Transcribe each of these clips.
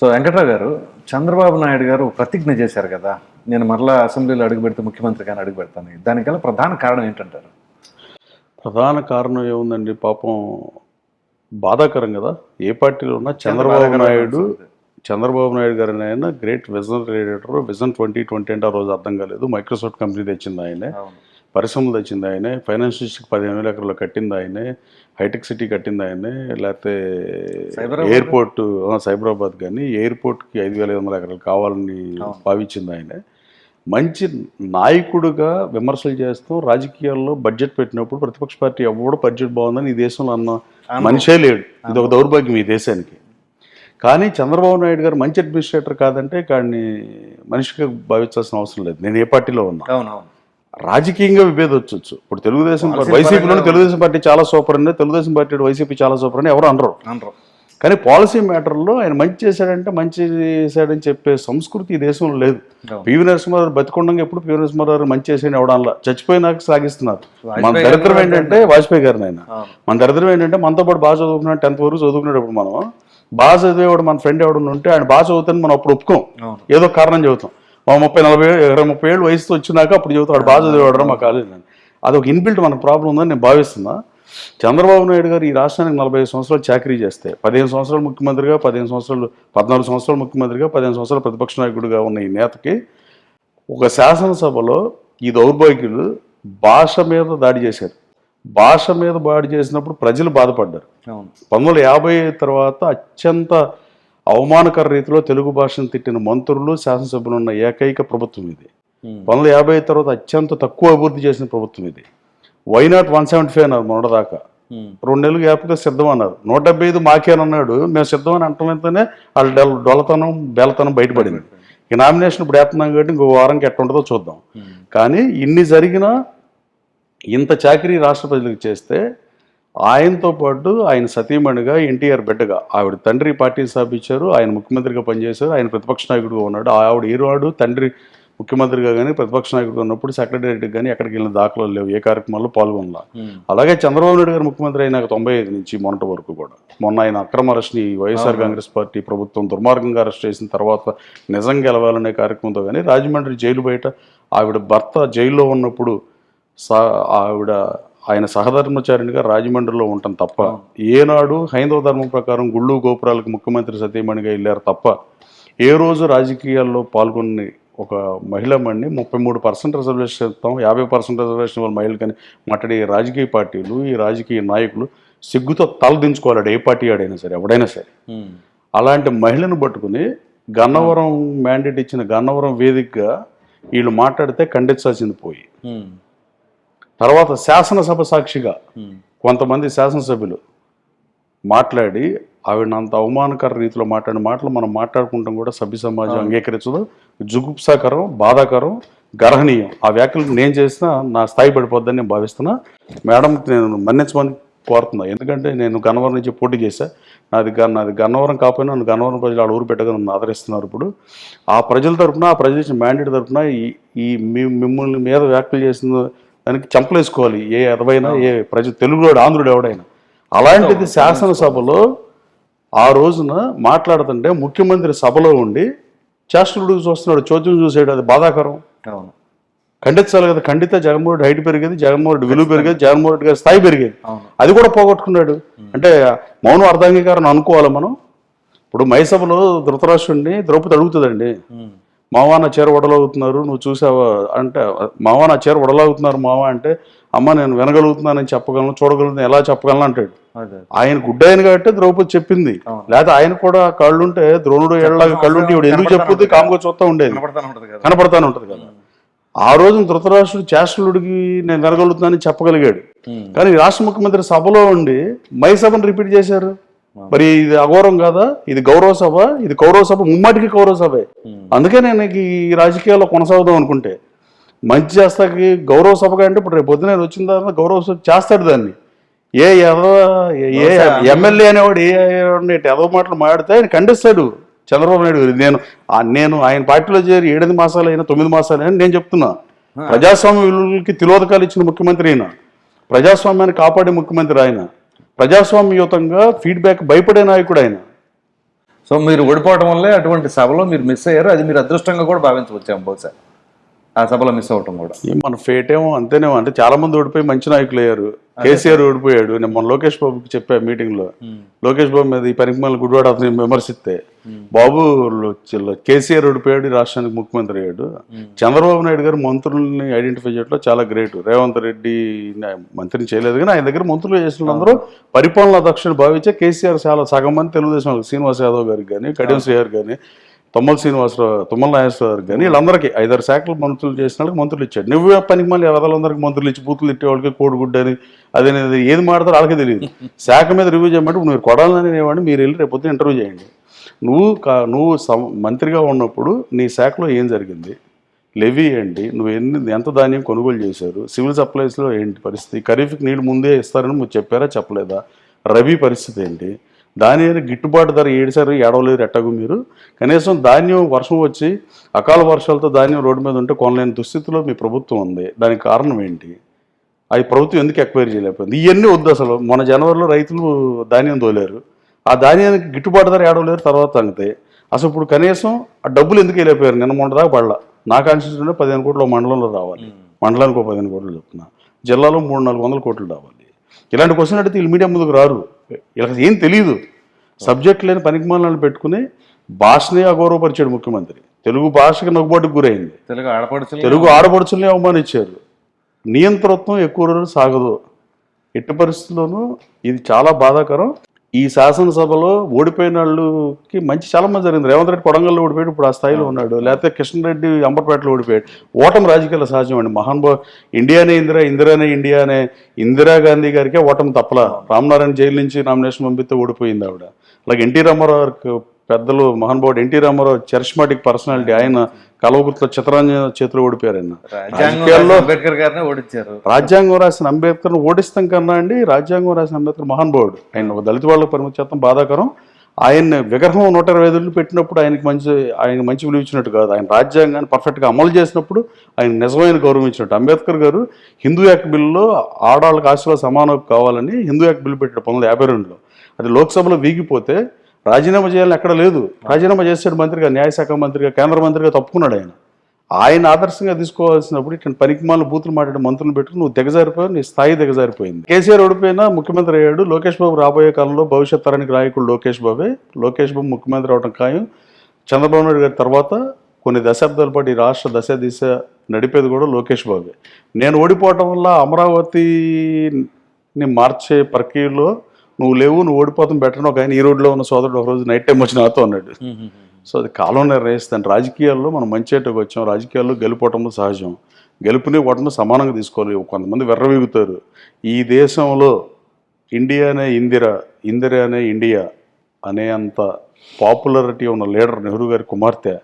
So Venkatrao గారు చంద్రబాబు నాయుడు గారు ప్రతిజ్ఞ చేశారు కదా నేను మరలా అసెంబ్లీలో అడుగు పెడితే ముఖ్యమంత్రి కానీ అడుగు పెడతాను. దానికల్లా ప్రధాన కారణం ఏంటంటారు? ప్రధాన కారణం ఏముందండి? పాపం బాధాకరం కదా. ఏ పార్టీలో ఉన్నా చంద్రబాబు నాయుడు. చంద్రబాబు నాయుడు గారిని ఆయన great vision leader vision twenty twenty అంటే ఆ రోజు అర్థం కాలేదు. మైక్రోసాఫ్ట్ కంపెనీ తెచ్చింది ఆయనే. పరిశ్రమలు తెచ్చింది ఆయనే ఫైనాన్స్ డిస్ట్రిక్ట్ పదిహేను వేల ఎకరాలు కట్టింది ఆయనే హైటెక్ సిటీ కట్టింది ఆయనే లేకపోతే? ఎయిర్పోర్ట్ సైబరాబాద్ కానీ ఎయిర్పోర్ట్కి ఐదు వేల ఐదు వందల ఎకరాలు కావాలని. భావించింది ఆయనే మంచి నాయకుడుగా విమర్శలు చేస్తూ రాజకీయాల్లో బడ్జెట్ పెట్టినప్పుడు ప్రతిపక్ష పార్టీ ఎవడు బడ్జెట్ బాగుందని ఈ దేశంలో అన్న. మనిషే లేడు ఇది ఒక దౌర్భాగ్యం ఈ దేశానికి కానీ చంద్రబాబు నాయుడు గారు మంచి అడ్మినిస్ట్రేటర్ కాదంటే కానీ మనిషిగా భావించాల్సిన అవసరం లేదు నేను ఏ పార్టీలో ఉన్నా రాజకీయంగా విభేదం వచ్చొచ్చు ఇప్పుడు తెలుగుదేశం వైసీపీలో తెలుగుదేశం పార్టీ చాలా సూపర్ అండి తెలుగుదేశం పార్టీ వైసీపీ చాలా సూపర్ అని ఎవరు అనరు. అనరు. కానీ పాలసీ మ్యాటర్లో ఆయన మంచి చేశాడంటే మంచి చేశాడని చెప్పే సంస్కృతి ఈ దేశంలో లేదు. పివి నరసింహారావు బతికొండగా ఎప్పుడు పివి నరసింహారావు మంచి చేసాడు ఎవడల్లా చచ్చిపోయినాక సాగిస్తున్నారు. మన దరిద్రం ఏంటంటే వాజ్పేయి గారిని ఆయన. మన దరిద్రం ఏంటంటే మనతో పాటు బాగా చదువుకున్నాడు టెన్త్ వరకు చదువుకున్నాడు ఇప్పుడు మనం. బాగా చదివేవాడు మన ఫ్రెండ్ ఎవడన్నా ఉంటే ఆయన బాగా చదువుతాను మనం అప్పుడు ఒప్పుకోం. ఏదో కారణం చెబుతాం. మా ముప్పై నలభై ఇరవై ముప్పై ఏళ్ళు వయసుతో వచ్చినాక అప్పుడు చెబుతాడు బాగా చదివాడు మా కాలేజ్ అని. అది ఒక ఇన్బిల్ట్ మన ప్రాబ్లం ఉందని నేను భావిస్తున్నా. చంద్రబాబు నాయుడు గారు ఈ రాష్ట్రానికి నలభై ఐదు సంవత్సరాలు చాకరీ చేస్తే పదిహేను సంవత్సరాలు ముఖ్యమంత్రిగా పదిహేను సంవత్సరాలు పద్నాలుగు సంవత్సరాలు ముఖ్యమంత్రిగా పదిహేను సంవత్సరాలు ప్రతిపక్ష నాయకుడిగా ఉన్న ఈ నేతకి ఒక శాసనసభలో ఈ దౌర్భాగ్యులు భాష మీద దాడి చేశారు. భాష మీద దాడి చేసినప్పుడు ప్రజలు బాధపడ్డారు. పంతొమ్మిది వందల యాభై తర్వాత అత్యంత అవమానకర రీతిలో తెలుగు భాషను తిట్టిన మంత్రులు శాసనసభ్యులు ఉన్న ఏకైక ప్రభుత్వం ఇది. వందల యాభై తర్వాత అత్యంత తక్కువ అభివృద్ధి చేసిన ప్రభుత్వం ఇది. వైనాట్ వన్ సెవెంటీ ఫైవ్ అన్నారు మొన్నటిదాకా. రెండు నెలలు గ్యాప్గా సిద్ధం అన్నారు. నూట డెబ్బై ఐదు మాకేనన్నాడు మేము సిద్ధం అని అంటమంతోనే వాళ్ళ డొల- డొలతనం బెలతనం బయటపడింది. ఈ నామినేషన్ ఇప్పుడు వేస్తున్నాం కాబట్టి ఇంకో వారంకి ఎట్లా ఉంటుందో చూద్దాం. కానీ ఇన్ని జరిగినా ఇంత చాకరీ రాష్ట్ర ప్రజలకు చేస్తే ఆయనతో పాటు ఆయన సతీమణిగా ఎన్టీఆర్ బిడ్డగా. ఆవిడ తండ్రి పార్టీ స్థాపించారు ఆయన ముఖ్యమంత్రిగా పనిచేశారు ఆయన ప్రతిపక్ష నాయకుడిగా ఉన్నాడు. ఆవిడ ఈరోడు తండ్రి ముఖ్యమంత్రిగా కానీ ప్రతిపక్ష నాయకుడిగా ఉన్నప్పుడు సెక్రటేరియట్కి కానీ ఎక్కడికి వెళ్ళిన దాఖలు లేవు. ఏ కార్యక్రమాల్లో పాల్గొనలా. ఉమ్. అలాగే చంద్రబాబు నాయుడు గారు ముఖ్యమంత్రి అయినాక తొంభై ఐదు నుంచి మొన్నటి వరకు కూడా. మొన్న ఆయన అక్రమ అరెస్ట్ని వైఎస్ఆర్ కాంగ్రెస్ పార్టీ ప్రభుత్వం దుర్మార్గంగా అరెస్ట్ చేసిన తర్వాత నిజం గెలవాలనే కార్యక్రమంతో కానీ రాజమండ్రి జైలు బయట ఆవిడ భర్త జైల్లో ఉన్నప్పుడు సా ఆవిడ ఆయన సహధర్మచారిణిగా రాజమండ్రిలో ఉండటం తప్ప ఏనాడు హైందవ ధర్మం ప్రకారం గుళ్ళు గోపురాలకు ముఖ్యమంత్రి సతీమణిగా వెళ్ళారు తప్ప ఏ రోజు రాజకీయాల్లో పాల్గొని ఒక మహిళమణ్ణి ముప్పై మూడు పర్సెంట్ రిజర్వేషన్ ఇస్తాం యాభై పర్సెంట్ రిజర్వేషన్ వాళ్ళ మహిళలు కానీ మాట్లాడే రాజకీయ పార్టీలు ఈ రాజకీయ నాయకులు సిగ్గుతో తలదించుకోవాలి ఏ పార్టీ ఆడైనా సరే ఎవడైనా సరే. అలాంటి మహిళను పట్టుకుని గన్నవరం మ్యాండేట్ ఇచ్చిన గన్నవరం వేదికగా వీళ్ళు మాట్లాడితే ఖండించాల్సింది పోయి. తర్వాత శాసనసభ సాక్షిగా. కొంతమంది శాసనసభ్యులు మాట్లాడి ఆవిడ అంత అవమానకర రీతిలో మాట్లాడిన మాటలు మనం మాట్లాడుకుంటాం కూడా సభ్య సమాజం అంగీకరించదు. జుగుప్సాకరం బాధాకరం గర్హనీయం ఆ వ్యాఖ్యలు నేను చేసినా నా స్థాయి పడిపోద్దని నేను భావిస్తున్నా. మేడం నేను మన్నించమని కోరుతున్నా. ఎందుకంటే నేను గన్నవరం నుంచి పోటీ చేశా. నాది నాది గన్నవరం కాకపోయినా నన్ను గన్నవరం ప్రజలు ఆడ ఊరు పెట్టగా నన్ను ఆదరిస్తున్నారు ఇప్పుడు. ఆ ప్రజల తరపున ఆ ప్రజలు ఇచ్చిన మ్యాండేట్ తరపున ఈ ఈ మిమ్మల్ని మీద వ్యాఖ్యలు చేసిన దానికి చంపలేసుకోవాలి ఏ ఎదవైనా ఏ ప్రజ తెలుగులోడు ఆంధ్రుడు ఎవడైనా. అలాంటిది శాసనసభలో ఆ రోజున మాట్లాడుతుంటే ముఖ్యమంత్రి సభలో ఉండి చేష్టలుడు చూస్తున్నాడు చోద్యం చూసాడు అది బాధాకరం. అవును. ఖండించాలి కదా ఖండితే జగన్మోహన్ రెడ్డి హైట్ పెరిగేది జగన్మోహన్ రెడ్డి విలువ పెరిగేది జగన్మోహన్ రెడ్డి గారి స్థాయి పెరిగేది. అది కూడా పోగొట్టుకున్నాడు. అంటే మౌనం అర్ధాంగీకారం అనుకోవాలి మనం. ఇప్పుడు మైసభలో ధృతరాష్ట్రుడిని ద్రౌపది అడుగుతుందండి. మావా నా చీర వడలవుతున్నారు నువ్వు చూసావా? అంటే మావా నా చీర వడలవుతున్నారు మావా అంటే అమ్మ నేను వినగలుగుతున్నానని చెప్పగలను చూడగలను ఎలా చెప్పగలను అంటాడు. ఆయన గుడ్డాయన కాబట్టి ద్రౌపది చెప్పింది. లేకపోతే ఆయన కూడా కళ్ళుంటే ద్రోణుడు ఏళ్ళలాగా కళ్ళుంటే ఇవిడు ఎందుకు చెప్పుద్ది. కాముగా చూస్తూ ఉండేది. కనపడతానే ఉంటది కదా. ఆ రోజు ధృతరాష్ట్రుడు చేష్టలుడికి నేను వినగలుగుతున్నానని చెప్పగలిగాడు. కానీ రాష్ట్ర ముఖ్యమంత్రి సభలో ఉండి మై సభను రిపీట్ చేశారు. మరి ఇది అఘోరం కాదా? ఇది గౌరవ సభ? ఇది కౌరవ సభ? ముమ్మాటికి కౌరవ సభే. అందుకే నేను ఈ రాజకీయాల్లో కొనసాగుదాం అనుకుంటే మంచి చేస్తాకి గౌరవ సభగా అంటే ఇప్పుడు రేపు పొద్దున వచ్చిన తర్వాత గౌరవ సభ చేస్తాడు దాన్ని. ఏ ఎదవ ఏ ఎమ్మెల్యే అనేవాడు ఏ ఎదవ మాటలు మాడితే ఆయన ఖండిస్తాడు. చంద్రబాబు నాయుడు గారు. నేను నేను ఆయన పార్టీలో చేరి ఏడెనిమిది మాసాలు అయినా తొమ్మిది మాసాలు అయినా నేను చెప్తున్నా. ప్రజాస్వామ్య విలువలకి తిలోదకాలు ఇచ్చిన ముఖ్యమంత్రి అయినా ప్రజాస్వామ్యాన్ని కాపాడే ముఖ్యమంత్రి ఆయన. ప్రజాస్వామ్యయుతంగా ఫీడ్బ్యాక్ భయపడే నాయకుడు ఆయన. సో మీరు ఓడిపోవడం వల్లే అటువంటి సభలో మీరు మిస్ అయ్యారు. అది మీరు అదృష్టంగా కూడా భావించవచ్చాము బహుశా ఆ సభలో మిస్ అవ్వటం కూడా. మన ఫేట్ ఏమో అంతేనేమో. అంటే చాలా మంది ఓడిపోయి మంచి నాయకులు అయ్యారు. కేసీఆర్ ఓడిపోయాడు. నేను మన లోకేష్ బాబుకి చెప్పా మీటింగ్లో లోకేష్ బాబు మీద ఈ పనికి మళ్ళీ గుడివాడ అతని విమర్శిస్తే బాబు కేసీఆర్ ఓడిపోయాడు రాష్ట్రానికి ముఖ్యమంత్రి అయ్యాడు. చంద్రబాబు నాయుడు గారు మంత్రుల్ని ఐడెంటిఫై చేయడంలో చాలా గ్రేట్ రేవంత్ రెడ్డి మంత్రిని చేయలేదు. కానీ ఆయన దగ్గర మంత్రులు చేసిన వాళ్ళందరూ పరిపాలనా దక్షుడు భావించే కేసీఆర్ చాలా సగం మంది తెలుగుదేశం శ్రీనివాస్ యాదవ్ గారికి కానీ కడియం శ్రీహర్ కానీ తుమ్మల శ్రీనివాసరావు తుమ్మల నాగేశ్వరరావు గారికి కానీ వీళ్ళందరికీ ఐదారు శాఖలు మంత్రులు చేసిన వాళ్ళకి మంత్రులు ఇచ్చాడు నువ్వే పనికి మళ్ళీ ఎవరందరికీ మంత్రులు ఇచ్చి బూతులు ఇట్టే వాళ్ళకి కోడిగుడ్డ అని అదేనేది ఏది మాడతారో వాళ్ళకే తెలియదు. శాఖ మీద రివ్యూ చేయమంటే మీరు కొడాలని అనేవాడిని మీరు వెళ్ళి రేపు పొద్దున్న ఇంటర్వ్యూ చేయండి. నువ్వు కా నువ్వు మంత్రిగా ఉన్నప్పుడు నీ శాఖలో ఏం జరిగింది? లెవీ ఏంటి? నువ్వు ఎన్ని ఎంత ధాన్యం కొనుగోలు చేశారు? సివిల్ సప్లైస్లో ఏంటి పరిస్థితి? ఖరీఫ్కి నీళ్ళు ముందే ఇస్తారని మీరు చెప్పారా చెప్పలేదా? రబీ పరిస్థితి ఏంటి? ధాన్యాన్ని గిట్టుబాటు ధర ఏడిసారు ఏడవలేదు ఎట్టగు మీరు. కనీసం ధాన్యం వర్షం వచ్చి అకాల వర్షాలతో ధాన్యం రోడ్డు మీద ఉంటే కొనలేని దుస్థితిలో మీ ప్రభుత్వం ఉంది. దానికి కారణం ఏంటి? అది ప్రభుత్వం ఎందుకు ఎక్వైర్ చేయలేకపోయింది? ఇవన్నీ వద్దు అసలు. మన జనవరిలో రైతులు ధాన్యం తోలేరు. ఆ ధాన్యానికి గిట్టుబాటు ధర ఏడవలేరు తర్వాత తగ్గుతాయి అసలు ఇప్పుడు కనీసం ఆ డబ్బులు ఎందుకు వెళ్ళిపోయారు నిన్న మొన్న దాకా పడలా. నా కాన్స్టిట్యూషన్లో పదిహేను కోట్లు మండలంలో రావాలి. మండలానికి ఒక పదిహేను కోట్లు చెప్తున్నా. జిల్లాలో మూడు నాలుగు వందల కోట్లు రావాలి. ఇలాంటి క్వశ్చన్ అడిగితే వీళ్ళు మీడియా ముందుకు రారు. వీళ్ళకి ఏం తెలియదు సబ్జెక్ట్ లేని పనికిమాలను పెట్టుకుని భాషనే అగౌరవపరిచాడు ముఖ్యమంత్రి. తెలుగు భాషకి నవ్వుబాటుకు గురైంది. తెలుగు ఆడపడుచులు తెలుగు ఆడపడుచుల్ని అవమానించారు. నియంత్రత్వం ఎక్కువ రోజులు సాగదు. ఎట్టి పరిస్థితుల్లోనూ ఇది చాలా బాధాకరం. ఈ శాసనసభలో ఓడిపోయిన వాళ్ళకి మంచి చాలా మంది జరిగింది. రేవంత్ రెడ్డి కొడంగల్లో ఓడిపోయాడు ఇప్పుడు ఆ స్థాయిలో ఉన్నాడు. లేకపోతే కిషన్ రెడ్డి అంబర్పేటలో ఓడిపోయాడు. ఓటమి రాజకీయాల సహజం అండి మహానుభావ ఇండియానే ఇందిరా ఇందిరానే ఇండియానే ఇందిరాగాంధీ గారికే ఓటమి తప్పల. రామనారాయణ జైలు నుంచి నామినేషన్ పంపిస్తే ఓడిపోయింది ఆవిడ. అలాగే ఎన్టీ రామారావు గారికి పెద్దలు మహానుభావుడు ఎన్టీ రామారావు చరిస్మాటిక్ పర్సనాలిటీ. ఆయన కలవగుర్తులో చిత్రాంజన చేతిలో ఓడిపోయారు ఆయన. అంబేద్కర్ గారినే ఓడించారు రాజ్యాంగం రాసిన అంబేద్కర్ను ఓడిస్తాం కన్నా అండి రాజ్యాంగం రాసిన అంబేద్కర్ మహానుభావుడు ఆయన ఒక దళిత వాళ్ళకు పరిమితి చేస్తాం బాధాకరం. ఆయన విగ్రహం నూట ఇరవై ఐదులు పెట్టినప్పుడు ఆయనకి మంచి ఆయన మంచి విలువ ఇచ్చినట్టు కాదు. ఆయన రాజ్యాంగాన్ని పర్ఫెక్ట్గా అమలు చేసినప్పుడు ఆయన నిజమైన గౌరవం ఇచ్చినట్టు. అంబేద్కర్ గారు హిందూ యాక్ట్ బిల్లులో ఆడవాళ్ళకి ఆస్తిలో సమానం కావాలని హిందూ యాక్ట్ బిల్లు పెట్టాడు పంతొమ్మిది యాభై రెండులో. అది లోక్సభలో వీగిపోతే రాజీనామా చేయాలని ఎక్కడ లేదు. రాజీనామా చేశాడు మంత్రిగా న్యాయశాఖ మంత్రిగా కేంద్ర మంత్రిగా తప్పుకున్నాడు ఆయన. ఆయన ఆదర్శంగా తీసుకోవాల్సినప్పుడు ఇట్లాంటి పనికిమాల బూతులు మాట్లాడే మంత్రులు పెట్టుకుని నువ్వు దిగజారిపోయావు నీ స్థాయి దిగజారిపోయింది. కేసీఆర్ ఓడిపోయినా ముఖ్యమంత్రి అయ్యాడు లోకేష్ బాబు రాబోయే కాలంలో భవిష్యత్ తరానికి నాయకుడు లోకేష్ బాబే. లోకేష్ బాబు ముఖ్యమంత్రి అవడం ఖాయం. చంద్రబాబు నాయుడు గారి తర్వాత కొన్ని దశాబ్దాల పాటు ఈ రాష్ట్ర దశ దిశ నడిపేది కూడా లోకేష్ బాబే. నేను ఓడిపోవటం వల్ల అమరావతిని మార్చే ప్రక్రియలో నువ్వు లేవు నువ్వు ఓడిపోతాం బెటర్ ఒక ఆయన ఈ రోడ్లో ఉన్న సోదరుడు ఒక రోజు నైట్ టైం వచ్చి నాతో అన్నాడు. సో అది కాలం నిర్ణయిస్తాను. రాజకీయాల్లో మనం మంచేటకు వచ్చాం. రాజకీయాల్లో గెలుపోవటం సహజం. గెలుపుని ఓటమి సమానంగా తీసుకోవాలి. కొంతమంది వెర్రవీగుతారు. ఈ దేశంలో ఇండియానే ఇందిరా ఇందిరానే ఇండియా అనే అంత పాపులారిటీ ఉన్న లీడర్ నెహ్రూ గారి కుమార్తె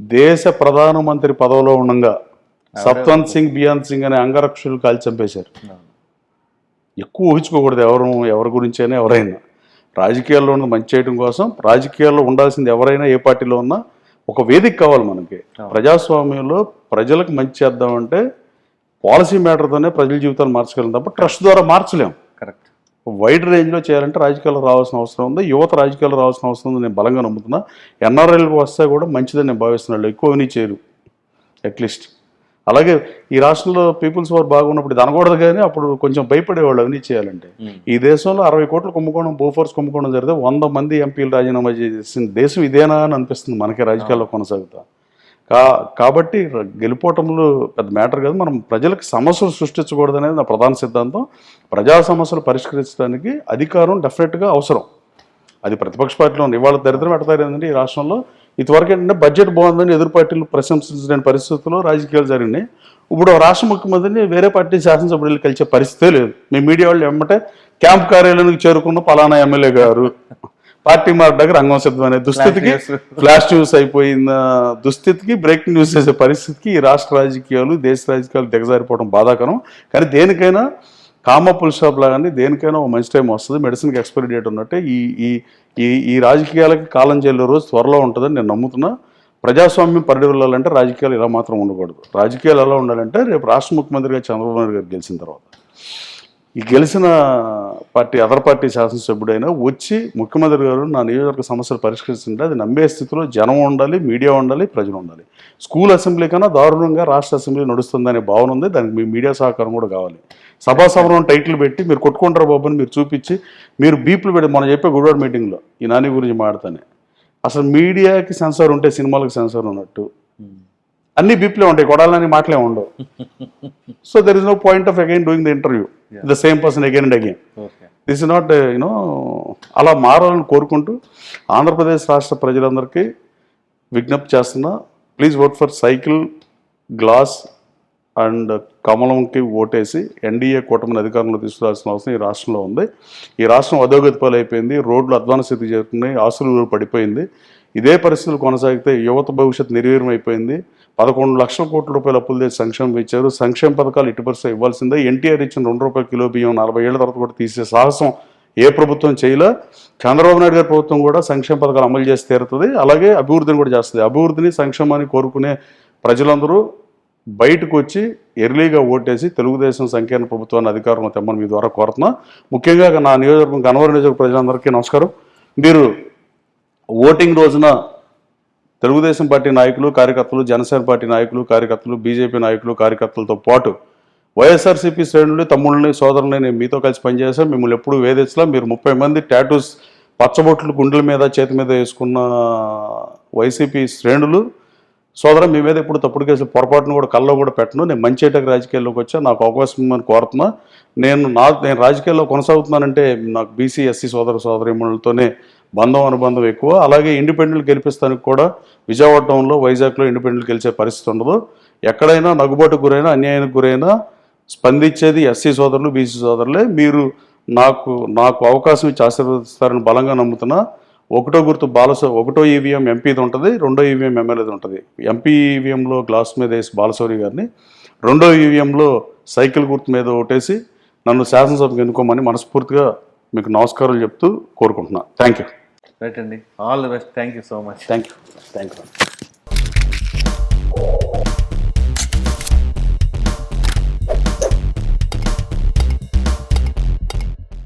దేశ ప్రధానమంత్రి పదవిలో ఉండగా సత్వంత్ సింగ్ బియాన్ సింగ్ అనే అంగరక్షులు కాల్చి చంపేశారు. ఎక్కువ ఊహించుకోకూడదు ఎవరు ఎవరి గురించైనా ఎవరైనా. రాజకీయాల్లో ఉన్న మంచి చేయడం కోసం రాజకీయాల్లో ఉండాల్సింది ఎవరైనా ఏ పార్టీలో ఉన్నా ఒక వేదిక కావాలి మనకి. ప్రజాస్వామ్యంలో ప్రజలకు మంచి చేద్దామంటే పాలసీ మ్యాటర్తోనే ప్రజల జీవితాలు మార్చగలం తప్ప ట్రస్ట్ ద్వారా మార్చలేం. కరెక్ట్. వైడ్ రేంజ్లో చేయాలంటే రాజకీయాలు రావాల్సిన అవసరం ఉంది. యువత రాజకీయాలు రావాల్సిన అవసరం ఉంది. నేను బలంగా నమ్ముతున్నా. ఎన్ఆర్ఐలకు వస్తే కూడా మంచిదని నేను భావిస్తున్నాను. ఎక్కువ చేయరు. అట్లీస్ట్. అలాగే ఈ రాష్ట్రంలో పీపుల్స్ వారు బాగున్నప్పుడు ఇది అనకూడదు కానీ అప్పుడు కొంచెం భయపడేవాళ్ళు అవినీ చేయాలంటే. ఈ దేశంలో అరవై కోట్ల కుంభకోణం బోఫోర్స్ కుంభకోణం జరిగితే వంద మంది ఎంపీలు రాజీనామా చేసిన దేశం ఇదేనా అని అనిపిస్తుంది మనకి రాజకీయాల్లో కొనసాగుతా. కా కాబట్టి గెలుపోవటంలో పెద్ద మ్యాటర్ కాదు. మనం ప్రజలకు సమస్యలు సృష్టించకూడదు అనేది నా ప్రధాన సిద్ధాంతం. ప్రజా సమస్యలు పరిష్కరించడానికి అధికారం డెఫినెట్గా అవసరం. అది ప్రతిపక్ష పార్టీలో ఇవాళ దరిద్రం ఎడతారు ఏంటంటే ఈ రాష్ట్రంలో ఇదివరకు ఏంటంటే బడ్జెట్ బాగుందని ఎదురు పార్టీలు ప్రశంసించలేని పరిస్థితుల్లో రాజకీయాలు జరిగినాయి. ఇప్పుడు రాష్ట్ర ముఖ్యమంత్రిని వేరే పార్టీ శాసనసభ్యులు కలిసే పరిస్థితే లేదు. మీ మీడియా వాళ్ళు ఏమంటే క్యాంప్ కార్యాలయానికి చేరుకున్న పలానా ఎమ్మెల్యే గారు. పార్టీ మారడానికి రంగం సిద్ధమనే దుస్థితికి ఫ్లాష్ న్యూస్ అయిపోయిన దుస్థితికి బ్రేకింగ్ న్యూస్ చేసే పరిస్థితికి ఈ రాష్ట్ర రాజకీయాలు దేశ రాజకీయాలు దిగజారిపోవడం బాధాకరం. కానీ దేనికైనా కామ పుల్ షాప్ లాగానే దేనికైనా ఒక మంచి టైం వస్తుంది. మెడిసిన్కి ఎక్స్పైరీ డేట్ ఉన్నట్టే ఈ ఈ ఈ ఈ రాజకీయాలకి కాలం చెల్లే రోజు త్వరలో ఉంటుందని నేను నమ్ముతున్నా. ప్రజాస్వామ్యం పరిడిల్లాలంటే రాజకీయాలు ఇలా మాత్రం ఉండకూడదు. రాజకీయాలు ఎలా ఉండాలంటే రేపు రాష్ట్ర ముఖ్యమంత్రిగా చంద్రబాబు నాయుడు గారు గెలిచిన తర్వాత. ఈ గెలిచిన పార్టీ అదర్ పార్టీ శాసనసభ్యుడైనా వచ్చి ముఖ్యమంత్రి గారు నా నియోజకవర్గ సమస్యలు పరిష్కరిస్తుంటే అది నమ్మే స్థితిలో జనం ఉండాలి మీడియా ఉండాలి ప్రజలు ఉండాలి. స్కూల్ అసెంబ్లీ కన్నా దారుణంగా రాష్ట్ర అసెంబ్లీ నడుస్తుందనే భావన ఉంది. దానికి మీ మీడియా సహకారం కూడా కావాలి. సభా సమరం టైటిల్ పెట్టి మీరు కొట్టుకుంటారు బాబుని మీరు చూపించి మీరు బీపులు పెట్టి మనం చెప్పే గుడివాడ మీటింగ్లో ఈ నాని గురించి మాడతానే అసలు మీడియాకి సెన్సార్ ఉంటే సినిమాలకు సెన్సార్ ఉన్నట్టు. అన్ని బీప్లే ఉంటాయి కొడాలని మాటలే ఉండవు. So there is no point of again doing the interview the same person again and again this is not you know అలా మారాలని కోరుకుంటూ ఆంధ్రప్రదేశ్ రాష్ట్ర ప్రజలందరికీ విజ్ఞప్తి చేస్తున్నా please vote for cycle glass and కమలంకి ఓటేసి ఎన్డీఏ కూటమిని అధికారంలో తీసుకురావాల్సిన అవసరం ఈ రాష్ట్రంలో ఉంది. ఈ రాష్ట్రం అధోగతి పాలు అయిపోయింది రోడ్లు అధ్వాన స్థితి చేరుతున్నాయి ఆస్తులు పడిపోయింది. ఇదే పరిస్థితులు కొనసాగితే యువత భవిష్యత్తు నిర్వీర్యం అయిపోయింది పదకొండు లక్షల కోట్ల రూపాయల అప్పులు తెచ్చి సంక్షేమం ఇచ్చారు. సంక్షేమ పథకాలు ఇటు పరిస్థితి ఇవ్వాల్సిందే. ఎన్టీఆర్ ఇచ్చిన రెండు రూపాయల కిలో బియ్యం నలభై ఏళ్ళ తర్వాత కూడా తీసే సాహసం ఏ ప్రభుత్వం చేయలే. చంద్రబాబు నాయుడు గారి ప్రభుత్వం కూడా సంక్షేమ పథకాలు అమలు చేసి తీరుతుంది. అలాగే అభివృద్ధిని కూడా చేస్తుంది. అభివృద్ధిని సంక్షేమాన్ని కోరుకునే ప్రజలందరూ బయటకు వచ్చి ఎర్లీగా ఓటేసి తెలుగుదేశం సంకీర్ణ ప్రభుత్వాన్ని అధికారంలో తెమ్మని మీ ద్వారా కోరుతున్నా. ముఖ్యంగా నా నియోజకవర్గం గనవరం నియోజకవర్గ ప్రజలందరికీ నమస్కారం. మీరు ఓటింగ్ రోజున తెలుగుదేశం పార్టీ నాయకులు కార్యకర్తలు జనసేన పార్టీ నాయకులు కార్యకర్తలు బీజేపీ నాయకులు కార్యకర్తలతో పాటు వైఎస్ఆర్సీపీ శ్రేణులు తమ్ముళ్ళని సోదరులని నేను మీతో కలిసి పనిచేసాం మిమ్మల్ని ఎప్పుడు వేధించలా. మీరు ముప్పై మంది టాటూస్ పచ్చబొట్లు గుండెల మీద చేతి మీద వేసుకున్న వైసీపీ శ్రేణులు సోదరం మీ మీద ఇప్పుడు తప్పుడు కేసులు పొరపాటును కూడా కల్లో కూడా పెట్టను. నేను మంచి ఏటకు రాజకీయాల్లోకి వచ్చా. నాకు అవకాశం ఇమ్మని కోరుతున్నా. నేను నా నేను రాజకీయాల్లో కొనసాగుతున్నానంటే నాకు బీసీ ఎస్సీ సోదర సోదరిమణులతోనే బంధం అనుబంధం ఎక్కువ. అలాగే ఇండిపెండెంట్ గెలిపిస్తానికి కూడా విజయవాడ టౌన్లో వైజాగ్లో ఇండిపెండెంట్ గెలిచే పరిస్థితి ఉండదు. ఎక్కడైనా నగుబాటు గురైనా అన్యాయానికి గురైనా స్పందించేది ఎస్సీ సోదరులు బీసీ సోదరులే. మీరు నాకు నాకు అవకాశం ఇచ్చి ఆశీర్వదిస్తారని బలంగా నమ్ముతున్నా. ఒకటో గుర్తు బాలసో ఒకటో ఈవీఎం ఎంపీది ఉంటుంది రెండో ఈవీఎం ఎమ్మెల్యేది ఉంటుంది. ఎంపీ ఈవీఎంలో గ్లాస్ మీద వేసి బాలశౌరి గారిని రెండో ఈవీఎంలో సైకిల్ గుర్తు మీద ఓటేసి నన్ను శాసనసభకు ఎన్నుకోమని మనస్ఫూర్తిగా మీకు నమస్కారాలు చెప్తూ కోరుకుంటున్నా. థ్యాంక్ యూ రైట్ అండి all the best thank you so much thank you thank you